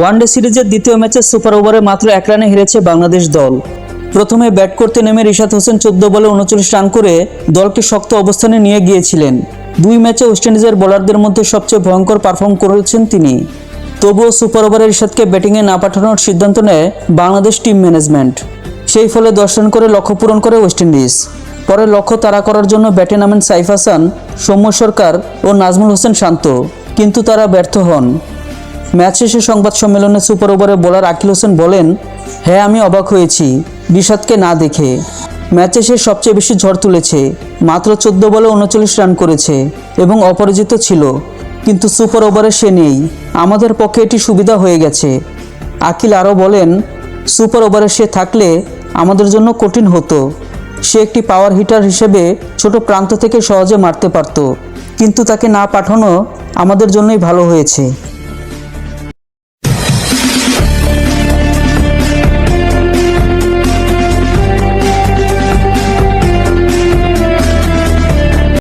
One day সিরিজের দ্বিতীয় ম্যাচে সুপার ওভারে মাত্র এক রানে হেরেছে বাংলাদেশ দল। প্রথমে ব্যাট করতে নেমে রিশাদ হোসেন চোদ্দ বলে উনচল্লিশ রান করে দলকে শক্ত অবস্থানে নিয়ে গিয়েছিলেন। দুই ম্যাচে ওয়েস্ট ইন্ডিজের বোলারদের মধ্যে সবচেয়ে ভয়ঙ্কর পারফর্ম করেছেন তিনি। তবুও সুপার ওভারে রিশাদকে ব্যাটিংয়ে না পাঠানোর সিদ্ধান্ত নেয় বাংলাদেশ টিম ম্যানেজমেন্ট। সেই ফলে দশ রান করে লক্ষ্য পূরণ করে ওয়েস্ট ইন্ডিজ। পরে লক্ষ্য তাড়া করার জন্য ব্যাটে নামেন সাইফ হাসান, সৌম্য সরকার ও নাজমুল হোসেন শান্ত। কিন্তু তারা ব্যর্থ হন। ম্যাচ শেষে সংবাদ সম্মেলনে সুপার ওভারে বোলার আকিল হোসেন বলেন হ্যাঁ আমি অবাক হয়েছি বিষাদকে না দেখে। ম্যাচে সে সবচেয়ে বেশি ঝড় তুলেছে, মাত্র চোদ্দ বলে উনচল্লিশ রান করেছে এবং অপরাজিত ছিল। কিন্তু সুপার ওভারে সে নেই, আমাদের পক্ষে এটি সুবিধা হয়ে গেছে। আকিল আরও বলেন, সুপার ওভারে সে থাকলে আমাদের জন্য কঠিন হতো। সে একটি পাওয়ার হিটার হিসেবে ছোট প্রান্ত থেকে সহজে মারতে পারত। কিন্তু তাকে না পাঠানো আমাদের জন্যই ভালো হয়েছে।